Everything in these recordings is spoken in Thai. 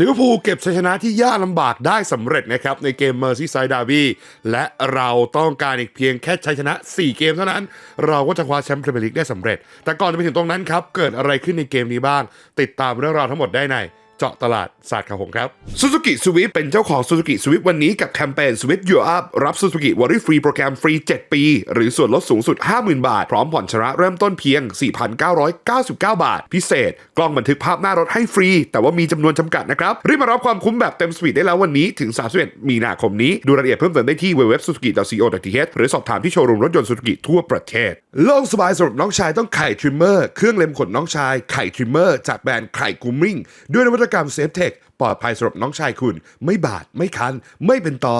ลิเวอร์พูลเก็บชัยชนะที่ยากลำบากได้สำเร็จนะครับในเกมเมอร์ซี่ไซด์ดาร์บี้และเราต้องการอีกเพียงแค่ชัยชนะ 4 เกมเท่านั้น เราก็จะคว้าแชมป์พรีเมียร์ลีกได้สำเร็จ แต่ก่อนจะไปถึงตรงนั้นครับ เกิดอะไรขึ้นในเกมนี้บ้าง ติดตามเรื่องราวทั้งหมดได้ใน เจาะตลาดศาสตร์ข่าวผมครับ Suzuki Swift เป็นเจ้าของ Suzuki Swift วันนี้กับแคมเปญ Swift You Up รับ Suzuki Worry Free โปรแกรมฟรี 7 ปี หรือส่วนลดสูงสุด 50,000 บาท พร้อมผ่อนชำระเริ่มต้นเพียง 4,999 บาท พิเศษ กล้องบันทึกภาพหน้ารถให้ฟรี แต่ว่ามีจำนวนจำกัดนะครับ รีบมารับความคุ้มแบบเต็มสปีดได้แล้ววันนี้ถึง 31 มีนาคมนี้ ดูรายละเอียดเพิ่มเติมได้ที่ www.suzuki.co.th หรือสอบถามที่โชว์รูมรถยนต์ Suzuki ทั่วประเทศโล่งสบายสำหรับน้องชายต้องไข่ทริมเมอร์เครื่องเล็มขนน้องชายไข่ทริมเมอร์จากแบรนด์ไข่กูมิ่งด้วยนวัตกรรมเซฟเทคปลอดภัยสำหรับน้องชายคุณ ไม่บาด ไม่คัน ไม่เป็นตอ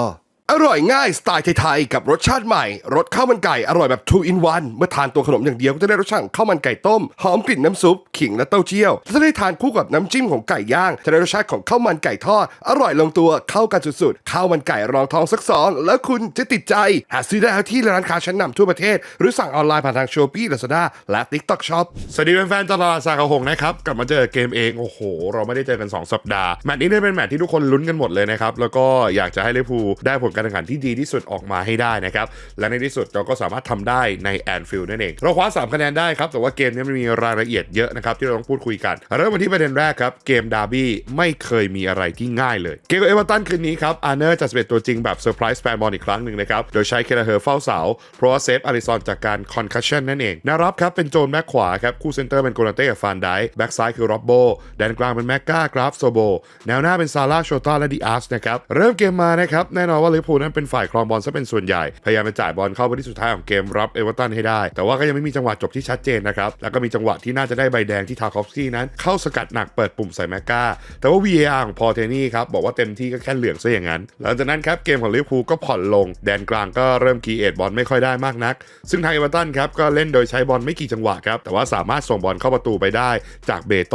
อร่อยง่ายสไตล์ไทยๆกับรสชาติใหม่รสข้าวมันไก่อร่อยแบบ 2 in 1 เมื่อทานตัวขนมอย่างเดียวก็จะได้รสชาติของข้าวมันไก่ต้ม หอมกลิ่นน้ำซุป ขิงและเต้าเจี้ยวถ้าได้ทานคู่กับน้ำจิ้มของไก่ย่าง จะได้รสชาติของข้าวมันไก่ทอด อร่อยลงตัวเข้ากันสุดๆข้าวมันไก่รองท้องสักสองแล้วคุณจะติดใจ หาซื้อได้ที่ร้านค้าชั้นนำทั่วประเทศ หรือสั่งออนไลน์ผ่านทาง Shopee Lazada และ TikTok Shop สวัสดีแฟนๆตลาดสาขาหงนะครับกลับมาเจอเกมเองโอ้โห เราไม่ได้เจอกัน 2 สัปดาห์แมตช์นี้เนี่ยเป็นแมตช์ที่ทุกคนลุ้นกันหมดเลยนะครับแล้วก็อยากจะให้ลิเวอร์พูลได้ผลการแข่งขันที่ดีที่สุดออกมาให้ได้นะครับและในที่สุดเราก็สามารถทำได้ในแอนฟิลด์นั่นเองเราคว้า3คะแนนได้ครับแต่ว่าเกมนี้มันมีรายละเอียดเยอะนะครับที่เราต้องพูดคุยกันเริ่มมาที่ประเด็นแรกครับเกมดาร์บี้ไม่เคยมีอะไรที่ง่ายเลยเกมกับเอเวอร์ตันคืนนี้ครับอาร์เนอร์จะเป็นตัวจริงแบบเซอร์ไพรส์แฟนบอลอีกครั้งหนึ่งนะครับโดยใช้เคลาเฮอร์เฝ้าเสาเพราะว่าเซฟอาริซอนจากการคอนคัชชันนั่นเองนวรับครับเป็นโจนแบ็คขวาครับคู่เซนเตอร์เป็นโกนาเต้กับฟานไดแบ็คซ้ายคือร็อบโบแดนกลางเป็นแม็กกากราฟโซโบแนวหน้าเป็นซาร่าโชต้าและดิอาสนะครับเริ่มเกมมานะครับแน่นอนว่าลิเวพูลนั้นเป็นฝ่ายครองบอลซะเป็นส่วนใหญ่ พยายามจะจ่ายบอลเข้าไปที่สุดท้ายของเกมรับเอเวอร์ตันให้ได้ แต่ว่าก็ยังไม่มีจังหวะจบที่ชัดเจนนะครับ แล้วก็มีจังหวะที่น่าจะได้ใบแดงที่ทาคอฟสกี้นั้น เข้าสกัดหนักเปิดปุ่มใส่แมกกาแต่ว่า VAR ของพอเทนี่ครับบอกว่าเต็มที่ก็แค่เหลืองซะอย่างนั้น หลังจากนั้นครับเกมของลิเวอร์พูลก็ผ่อนลง แดนกลางก็เริ่มคีเอทบอลไม่ค่อยได้มากนัก ซึ่งทางเอเวอร์ตันครับก็เล่นโดยใช้บอลไม่กี่จังหวะครับแต่ว่าสามารถส่งบอลเข้าประตูไปได้จากเบโต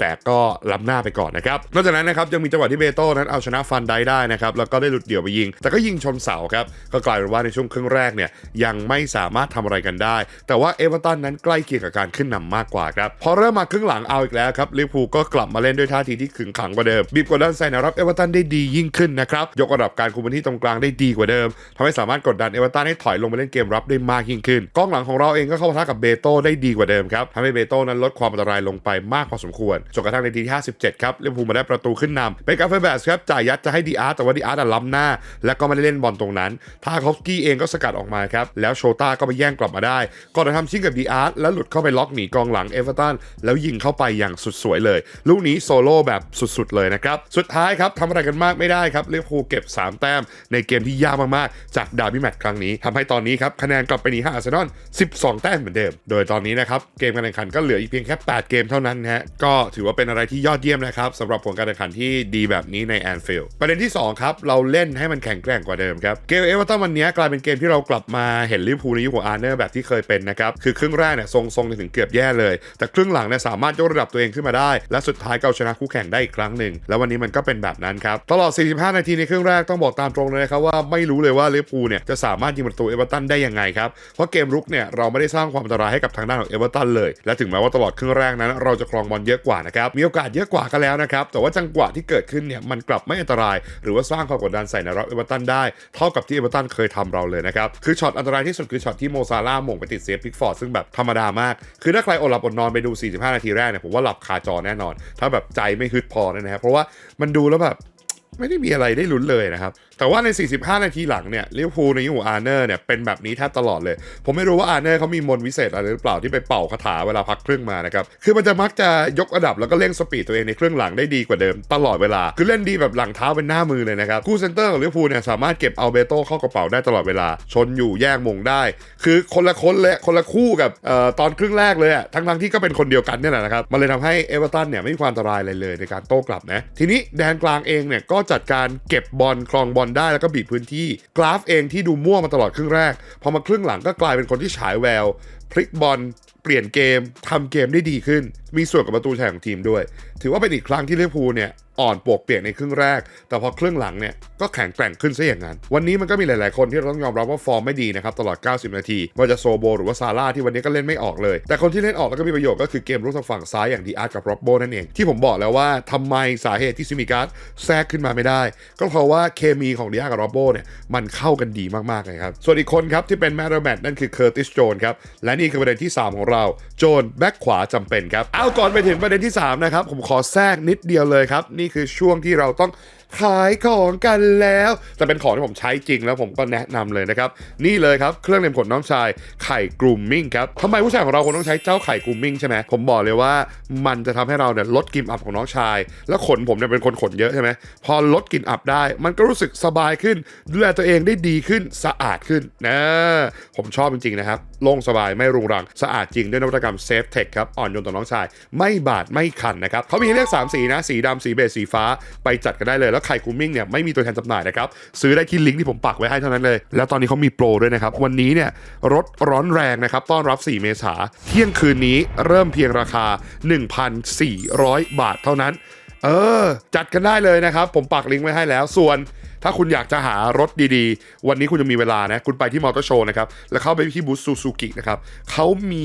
แต่ก็ล้ำหน้าไปก่อนนะครับนอกจากนั้นนะครับยังมีจังหวะที่เบโตนั้นเอาชนะฟันได้ได้นะครับแล้วก็ได้หลุดเดี่ยวไปยิงแต่ก็ยิงชนเสาครับ ก็กลายเป็นว่าในช่วงครึ่งแรกเนี่ยยังไม่สามารถทำอะไรกันได้ แต่ว่าเอเวอร์ตันนั้นใกล้เคียงกับการขึ้นนำมากกว่าครับ พอเริ่มมาครึ่งหลังเอาอีกแล้วครับลิเวอร์พูลก็กลับมาเล่นด้วยท่าทีที่ขึงขังกว่าเดิม บีบกดดันใส่แนวรับเอเวอร์ตันได้ดียิ่งขึ้นนะครับยกระดับการคุมพื้นที่ตรงกลางได้ดีกว่าเดิมทำให้สามารถกดดันเอเวอร์ตันให้ถอยลงไปเล่นเกมรับได้มากยิ่งขึ้นกองหลังของเราเองก็เข้าปะทะกับเบโต้ได้ดีกว่าเดิมครับทำให้เบโต้นั้นลดความอันตรายลงไปมากพอสมควรจนกระทั่งในทีที่57ครับลิเวอร์พูลมาได้ประตูขึ้นนำเป็นกาเฟแบสครับจ่ายยัดจะให้ดีอาร์แต่ว่าดีอาร์ล้ำหน้าและก็ไม่ได้เล่นบอลตรงนั้น ทาคอฟสกี้เองก็สกัดออกมาครับ แล้วโชต้าก็ไปแย่งกลับมาได้ก่อนจะทำชิงกับดีอาร์ตแล้วหลุดเข้าไปล็อกหนีกองหลังเอเวอร์ตันแล้วยิงเข้าไปอย่างสุดสวยเลย ลูกนี้โซโล่แบบสุดๆเลยนะครับ สุดท้ายครับทำอะไรกันมากไม่ได้ครับลิเวอร์พูลเก็บ 3 แต้ม ในเกมที่ยากมากๆ จากดาร์บี้แมตช์ครั้งนี้ทำให้ตอนนี้ครับคะแนนกลับไปหนีห้าอาร์เซนอล12 แต้มเหมือนเดิม โดยตอนนี้นะครับเกมการแข่งขันก็เหลืออีกเพียงแค่ 8 เกมเท่านั้นฮะก็ถือว่าเป็นอะไรที่ยอดเยี่ยมนะครับสำหรับผลการแข่งขันที่ดีแบบนี้ในแอนฟิลด์ประเด็นที่สองครับเราเล่นให้มันแข็งแกร่งกว่าเดิมครับเกมเอเวอร์ตันวันนี้กลายเป็นเกมที่เรากลับมาเห็นลิเวอร์พูลในยุคของอาร์เนอร์แบบที่เคยเป็นนะครับคือครึ่งแรกเนี่ยทรงๆถึงเกือบแย่เลย แต่ครึ่งหลังเนี่ยสามารถยกระดับตัวเองขึ้นมาได้ และสุดท้ายก็เอาชนะคู่แข่งได้อีกครั้งหนึ่งแล้ววันนี้มันก็เป็นแบบนั้นครับตลอด 45 นาทีในครึ่งแรกต้องบอกตามตรงเลยนะครับว่าไม่รู้เลยว่าลิเวอร์พูลเนี่ยจะสามารถยิงประตูเอเวอร์ตันได้ยังไงครับเพราะเกมรุกเนี่ยเราไม่ได้สร้างความอันตรายให้กับทางด้านของเอเวอร์ตันเลย และถึงแม้ว่าตลอดครึ่งแรกนั้น เราจะครองบอลเยอะกว่านะครับมีโอกาสเยอะกว่าก็แล้วนะครับแต่ว่าจังหวะที่เกิดขึ้นเนี่ยมันกลับไม่อันตราย หรือว่าสร้างความกดดันใส่ในรับเอเวอร์ตันได้ เท่ากับที่เอเวอร์ตันเคยทำเราเลยนะครับ คือช็อตอันตรายที่สุดคือช็อตที่โมซาร่าหม่งไปติดเซฟพิกฟอร์ดซึ่งแบบธรรมดามาก คือถ้าใครอดหลับอดนอนไปดู 45 นาทีแรกเนี่ยผมว่าหลับคาจอแน่นอน ถ้าแบบใจไม่ฮึดพอนะครับเพราะว่ามันดูแล้วแบบ ไม่ได้มีอะไรได้ลุ้นเลยนะครับ แต่ว่าใน 45 นาทีหลังเนี่ยลิเวอร์พูลในยุคขอาร์เนอร์เนี่ยเป็นแบบนี้แทบตลอดเลย ผมไม่รู้ว่าอาร์เนอร์เขามีมนวิเศษอะไรหรือเปล่าที่ไปเป่าคาถาเวลาพักครึ่งมานะครับ คือมันจะมักจะยกระดับแล้วก็เร่งสปีดตัวเองในครึ่งหลังได้ดีกว่าเดิมตลอดเวลา คือเล่นดีแบบหลังเท้าเป็นหน้ามือเลยนะครับ คู่เซนเตอร์ของลิเวอร์พูลเนี่ยสามารถเก็บเอาเบโต้เข้ากระเป๋าได้ตลอดเวลา ชนอยู่แย่งมงได้ คือคนละคนเลยคนละคู่กับเอ่อตอนครึ่งแรกเลยอะทั้งที่ก็เป็นคนเดียวกันเนี่ยแหละนะครับมันเลยทำให้เอเวอร์ตันเนี่ยไม่มีความอันตรายอะไรเลยในการโต้กลับนะทีนี้แดนกลางเองเนี่ยก็จัดการเก็บบอลครองบอลได้แล้วก็บีบพื้นที่ กราฟเองที่ดูมั่วมาตลอดครึ่งแรก พอมาครึ่งหลังก็กลายเป็นคนที่ฉายแวว พลิกบอลเปลี่ยนเกมทำเกมได้ดีขึ้น มีส่วนกับประตูชัยของทีมด้วย ถือว่าเป็นอีกครั้งที่ลิเวอร์พูลเนี่ย อ่อนปวกเปียกในครึ่งแรก แต่พอครึ่งหลังเนี่ยก็แข็งแกร่งขึ้นซะอย่างนั้น วันนี้มันก็มีหลาย ๆ คนที่เราต้องยอมรับว่าฟอร์มไม่ดีนะครับตลอด 90 นาทีว่าจะโซโบหรือว่าซาร่าที่วันนี้ก็เล่นไม่ออกเลย แต่คนที่เล่นออกแล้วก็มีประโยชน์ก็คือเกมรุกทางฝั่งซ้ายอย่างดีอาร์ตกับโรบโบนั่นเองที่ผมบอกแล้วว่าทำไมสาเหตุที่ซิมิการ์ดแทรกขึ้นมาไม่ได้ ก็เพราะว่าเคมีของดีอาร์กับโรบโบเนี่ยมันเข้ากันดีมาก ๆ เลยครับส่วนอีกคนครับที่เป็นแมตต์แมตนั่นคือเคอร์ติสโจนครับและนี่คือประเด็นที่ 3 ของเราโจนแบ็คขวาจำเป็นครับเอาก่อนไปถึงประเด็นที่3นะครับผมขอแทรกนิดเดียวเลยครับนีี่คือช่วงที่เราต้อง ขายของกันแล้ว แต่เป็นของที่ผมใช้จริงแล้วผมก็แนะนำเลยนะครับ นี่เลยครับ เครื่องเล็มขนน้องชายไข่กลุ่มมิ่งครับทำไมผู้ชายของเราควรต้องใช้เจ้าไข่กลุ่มมิ่งใช่ไหมผมบอกเลยว่ามันจะทำให้เราเนี่ยลดกลิ่นอับของน้องชาย แล้วขนผมเนี่ยเป็นคนขนเยอะใช่ไหมพอลดกลิ่นอับได้ มันก็รู้สึกสบายขึ้นดูแลตัวเองได้ดีขึ้นสะอาดขึ้นนะผมชอบจริงๆนะครับโล่งสบายไม่รุงรังสะอาดจริงด้วยนวัตกรรมเซฟเทคครับอ่อนโยนต่อน้องชาย ไม่บาดไม่คันนะครับเขามีให้เลือกสามสีนะสีดำสีเบจสีฟ้าไปจัดกันได้เลยแล้วไข่กูมมิ่งเนี่ยไม่มีตัวแทนจำหน่ายนะครับ ซื้อได้ที่ลิงก์ที่ผมปักไว้ให้เท่านั้นเลย แล้วตอนนี้เขามีโปรด้วยนะครับ วันนี้เนี่ยรถร้อนแรงนะครับ ต้อนรับ 4 เมษาเที่ยงคืนนี้เริ่มเพียงราคา 1,400 บาทเท่านั้น เออ จัดกันได้เลยนะครับ ผมปักลิงก์ไว้ให้แล้วส่วน ถ้าคุณอยากจะหารถดีๆ วันนี้คุณจะมีเวลานะ คุณไปที่มอเตอร์โชว์นะครับ แล้วเข้าไปที่บูธซูซูกินะครับเขามี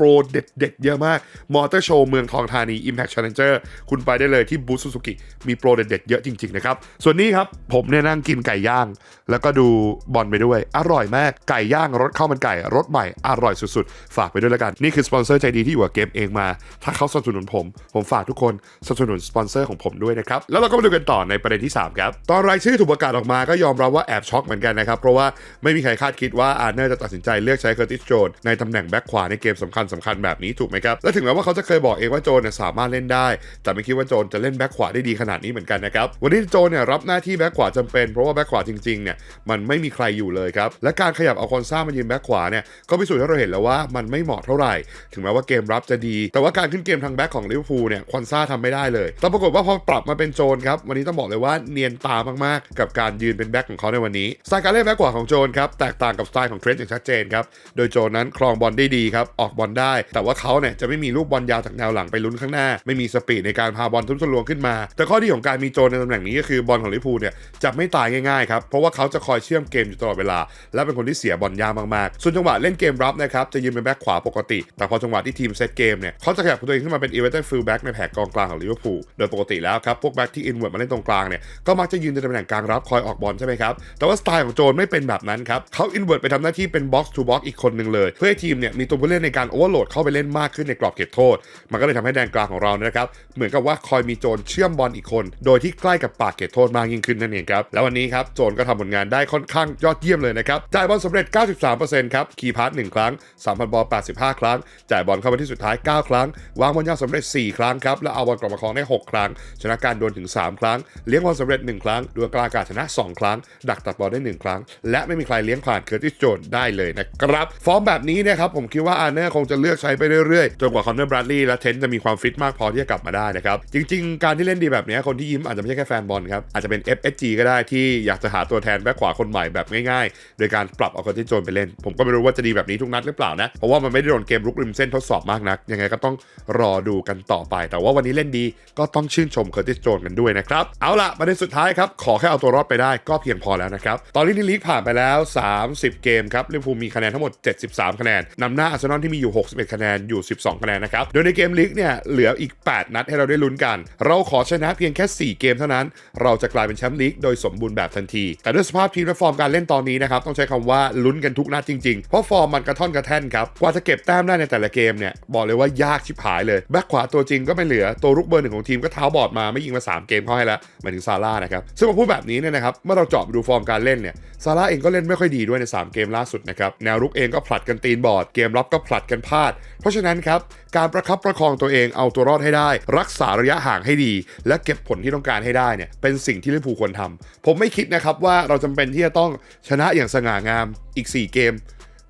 โปรเด็ดๆ เยอะมากมอเตอร์โชว์เมืองทองธานี Impact Challenger คุณไปได้เลยที่บูธซูซูกิมีโปรเด็ดๆ เยอะจริงๆ นะครับ ส่วนนี้ครับ ผมเนี่ยนั่งกินไก่ย่าง แล้วก็ดูบอลไปด้วย อร่อยมาก ไก่ย่างรสข้าวมันไก่รสใหม่ อร่อยสุดๆ ฝากไปด้วยแล้วกัน นี่คือสปอนเซอร์ใจดีที่อยู่กับเกมเองมา ถ้าเขาสนับสนุนผม ผมฝากทุกคนสนับสนุนสปอนเซอร์ของผมด้วยนะครับแล้วเราก็มาดูกันต่อในประเด็นที่3ครับตอนรายชื่อถูกประกาศออกมาก็ยอมรับว่าแอบช็อกเหมือนกันนะครับ เพราะว่าไม่มีใครคาดคิดว่าอาร์เนอร์จะตัดสินใจเลือกใช้เคอร์ติสโจนในตำแหน่งแบ็คขวาในเกมสำคัญสำคัญๆแบบนี้ถูกไหมครับ และถึงแม้ว่าเขาจะเคยบอกเองว่าโจนเนี่ยสามารถเล่นได้ แต่ไม่คิดว่าโจนจะเล่นแบ็คขวาได้ดีขนาดนี้เหมือนกันนะครับวันนี้โจนเนี่ยรับหน้าที่แบ็คขวาจำเป็นเพราะว่าแบ็คขวาจริงๆเนี่ยมันไม่มีใครอยู่เลยครับและการขยับเอาคอนซ่ามายืนแบ็คขวาเนี่ยก็พิสูจน์ให้เราเห็นแล้วว่ามันไม่เหมาะเท่าไหร่ ถึงแม้ว่าเกมรับจะดี แต่ว่าการขึ้นเกมทางแบ็คของลิเวอร์พูลเนี่ยคอนซ่าทำไม่ได้เลยแต่ปรากฏว่าพอปรับมาเป็นโจนครับวันนี้ต้องบอกเลยว่าเนียนตามากๆ กับการยืนเป็นแบ็คของเขาในวันนี้สไตล์การเล่นแบ็คขวาของโจนครับแตกต่างกับสไตล์ของเทรนต์อย่างชัดเจนครับโดยโจนนั้นครองบอลได้ดีครับออกบอลได้ แต่ว่าเขาเนี่ยจะไม่มีลูกบอลยาวจากแนวหลังไปลุ้นข้างหน้า ไม่มีสปีดในการพาบอลทุ่มทะลวงขึ้นมา แต่ข้อดีของการมีโจนในตำแหน่งนี้ก็คือบอลของลิเวอร์พูลเนี่ยจะไม่ตายง่ายๆครับเพราะว่าเขาจะคอยเชื่อมเกมอยู่ตลอดเวลา และเป็นคนที่เสียบอลยากมากๆ ส่วนจังหวะเล่นเกมรับนะครับจะยืนเป็นแบ็คขวาปกติ แต่พอจังหวะที่ทีมเซตเกมเนี่ยเขาจะขยับตัวเองขึ้นมาเป็นอีเวนต์ฟิลแบ็กในแผงกองกลางของลิเวอร์พูลโดยปกติแล้วครับพวกแบ็คที่อินเวิร์ดมาเล่นตรงกลางเนี่ยก็มักจะยืนในตำแหน่งกลางรับคอยออกบอลใช่ไหมครับ แต่ว่าสไตล์ของโจนไม่เป็นแบบนั้นครับเขาอินเวิร์ดไปทำหน้าที่เป็นบ็อกซ์ทูบ็อกซ์อีกคนหนึ่งเลย เพื่อให้ทีมเนี่ยมีตัวผู้เล่นในการโอเวอร์โหลดเข้าไปเล่นมากขึ้นในกรอบเขตโทษ มันก็เลยทำให้แดนกลางของเรานะครับเหมือนกับว่าคอยมีโจนเชื่อมบอลอีกคน โดยที่ใกล้กับปากเขตโทษมากยิ่งขึ้นนั่นเองครับแล้ววันนี้ครับโจนก็ทำผลงานได้ค่อนข้างยอดเยี่ยมเลยนะครับจ่ายบอลสำเร็จ 93%ครับคีย์พาส1ครั้ง3,000บอล85 ครั้ง จ่ายบอลเข้าไปที่สุดท้าย 9 ครั้ง วางบอลยาวสำเร็จ 4 ครั้งครับแล้วเอาบอลกลับมาครองได้ 6 ครั้ง ชนะการโดนถึง 3 ครั้ง เลี้ยงบอลสำเร็จ 1 ครั้งดวลกลางกาศชนะ 2 ครั้ง ดักตัดบอลได้ 1 ครั้ง และไม่มีใครเลี้ยงผ่านเคอร์ติสโจนได้เลยนะครับ ฟอร์มแบบนี้เนะครับผมคิดว่าอาร์เนอร์คงจะเลือกใช้ไปเรื่อยๆ จนกว่าคอนเนอร์บรัดลีย์และเทนจะมีความฟิตมากพอที่จะกลับมาได้นะครับ จริงๆ การที่เล่นดีแบบนี้คนที่ยิ้มอาจจะไม่ใช่แค่แฟนบอลครับอาจจะเป็น FSG ก็ได้ที่อยากจะหาตัวแทนแบ็คขวาคนใหม่แบบง่ายๆ โดยการปรับเอาเคอร์ติสโจนไปเล่น ผมก็ไม่รู้ว่าจะดีแบบนี้ทุกนัดหรือเปล่านะเพราะว่ามันไม่ได้โดนเกมลุกริมเส้นทดสอบมากนัก ยังไงก็ต้องรอดูกันต่อไป แต่ว่าวันนี้เล่นดีก็ต้องชื่นชมเคอร์ติสโจนกันด้วยนะครับเอาล่ะประเด็นสุดท้ายครับขอแค่เอาตัวรอดไปได้ก็เพียงพอแล้วนะครับ ตอนนี้ในลีกผ่านไปแล้ว 30 เกมครับลิเวอร์พูลมีคะแนนทั้งหมด 73 คะแนนนำหน้าอาร์เซนอลที่มีอยู่ 61 คะแนนอยู่ 12 คะแนนนะครับ โดยในเกมลีกเนี่ยเหลืออีก 8 นัดให้เราได้ลุ้นกัน เราขอชนะเพียงแค่ 4 เกมเท่านั้น เราจะกลายเป็นแชมป์ลีกโดยสมบูรณ์แบบทันที แต่ด้วยสภาพทีมและฟอร์มการเล่นตอนนี้นะครับต้องใช้คำว่าลุ้นกันทุกนัดจริงๆ เพราะฟอร์มมันกระท่อนกระแท่นครับกว่าจะเก็บแต้มได้ในแต่ละเกมเนี่ยบอกเลยว่ายากชิบหายเลยแบ็คขวาตัวจริงก็ไม่เหลือตัวรุกเบอร์หนึ่งของทีมก็เท้าบอดมาไม่ยิงมา 3 เกมเข้าให้แล้วหมายถึงซาร่านะครับซึ่งมาพูดแบบนี้เนี่ยนะครับ เมื่อเราเจาะไปดูฟอร์มการเล่นเนี่ย ซาร่าเองก็เล่นไม่ค่อยดีด้วยใน 3 เกมล่าสุดนะครับ แนวรุกเองก็ผลัดกันตีนบอร์ดเกมรับก็ผลัดกันพลาด เพราะฉะนั้นครับ การประคับประคองตัวเองเอาตัวรอดให้ได้ รักษาระยะห่างให้ดี และเก็บผลที่ต้องการให้ได้เนี่ย เป็นสิ่งที่ลิเวอร์พูลควรทำ ผมไม่คิดนะครับว่าเราจำเป็นที่จะต้องชนะอย่างสง่างามอีก 4 เกม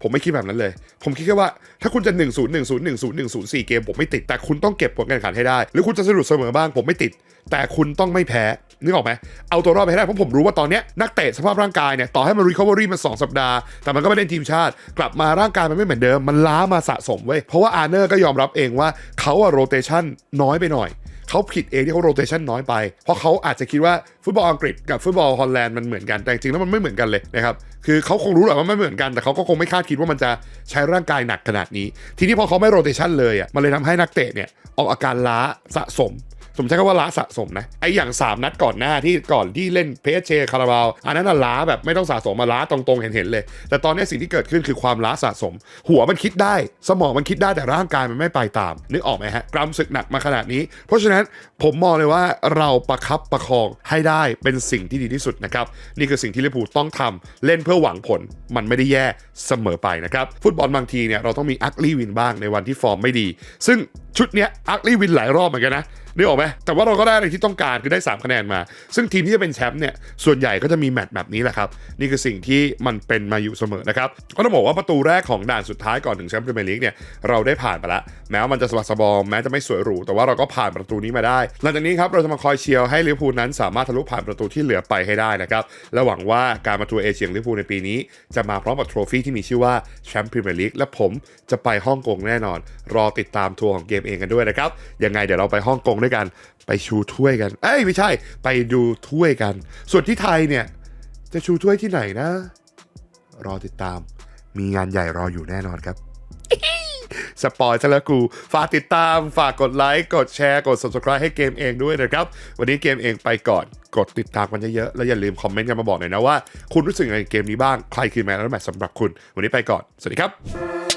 ผมไม่คิดแบบนั้นเลย ผมคิดแค่ว่าถ้าคุณจะ 1 0 1 0 1 0 1 0 4 เกม ผมไม่ติด แต่คุณต้องเก็บผลการแข่งขันให้ได้ หรือคุณจะสะดุดเสมอบ้าง ผมไม่ติด แต่คุณต้องไม่แพ้ นึกออกไหมเอาตัวรอดไปให้ได้เพราะผมรู้ว่าตอนนี้นักเตะสภาพร่างกายเนี่ยต่อให้มัน recovery มัน2สัปดาห์ แต่มันก็ไม่ได้ทีมชาติ กลับมาร่างกายมันไม่เหมือนเดิม มันล้ามาสะสมเว้ยเพราะว่าอาร์เนอร์ก็ยอมรับเองว่าเขาอะ rotation น้อยไปหน่อยเขาผิดเองที่เขาโรเตชันน้อยไป เพราะเขาอาจจะคิดว่าฟุตบอลอังกฤษกับฟุตบอลฮอลแลนด์มันเหมือนกัน แต่จริงแล้วมันไม่เหมือนกันเลยนะครับ คือเขาคงรู้แหละว่าไม่เหมือนกัน แต่เขาก็คงไม่คาดคิดว่ามันจะใช้ร่างกายหนักขนาดนี้ ทีนี้พอเขาไม่โรเตชันเลยอะ มันเลยทำให้นักเตะเนี่ยออกอาการล้าสะสม ผมใช้คำว่าล้าสะสมนะไออย่าง3นัดก่อนหน้าที่ก่อนที่เล่นเพสเชคาราบาวอันนั้นน่ะล้าแบบไม่ต้องสะสมมาล้าตรงๆเห็นๆเลย แต่ตอนนี้สิ่งที่เกิดขึ้นคือความล้าสะสม หัวมันคิดได้ สมองมันคิดได้แต่ร่างกายมันไม่ไปตาม นึกออกไหมฮะกรัมศึกหนักมาขนาดนี้ เพราะฉะนั้นผมมองเลยว่าเราประคับประคองให้ได้เป็นสิ่งที่ดีที่สุดนะครับนี่คือสิ่งที่ลิเวอร์พูลต้องทำเล่นเพื่อหวังผลมันไม่ได้แย่เสมอไปนะครับฟุตบอลบางทีเนี่ยเราต้องมีอักลี่วินบ้างในวันที่ฟอร์มไม่ดี ซึ่งชุดเนี้ยอักลี่วินหลายรอบเหมือนกันนะนึกออกไหมแต่ว่าเราก็ได้อะไรที่ต้องการคือได้ 3 คะแนนมา ซึ่งทีมที่จะเป็นแชมป์เนี่ยส่วนใหญ่ก็จะมีแมตช์แบบนี้แหละครับ นี่คือสิ่งที่มันเป็นมาอยู่เสมอนะครับก็ต้องบอกว่าประตูแรกของด่านสุดท้ายก่อนถึงแชมป์พรีเมียร์ลีกเนี่ยเราได้ผ่านไปล้วแม้ว่ามันจะสะบักสะบอมแม้จะไม่สวยหรูแต่ว่าเราก็ผ่านประตูนี้มาได้ หลังจากนี้ครับเราจะมาคอยเชียร์ให้ลิเวอร์พูลนั้น สามารถทะลุผ่านประตูที่เหลือไปให้ได้นะครับและหวังว่าการมาทัวร์เอเชียของลิเวอร์พูลในปีนี้ จะมาพร้อมกับโทรฟี่ที่มีชื่อว่าแชมป์พรีเมียร์ลีกและผมจะไปฮ่องกงแน่นอน รอติดตามทัวร์ของเกมเองกันด้วยนะครับยังไงเดี๋ยวเราไปฮ่องกงด้วยกันไปชูถ้วยกันเอ้ยไม่ใช่ไปดูถ้วยกัน ส่วนที่ไทยเนี่ย จะชูถ้วยที่ไหนนะ รอติดตาม มีงานใหญ่รออยู่แน่นอนครับสปอยซะแล้วกู ฝากติดตาม ฝากกดไลค์ กดแชร์ กด subscribe ให้เกมเองด้วยนะครับ วันนี้เกมเองไปก่อน กดติดตามกันเยอะๆ แล้วอย่าลืมคอมเมนต์กันมาบอกหน่อยนะว่า คุณรู้สึกยังไงเกมนี้บ้าง ใครคือแมนและแมทสำหรับคุณ วันนี้ไปก่อน สวัสดีครับ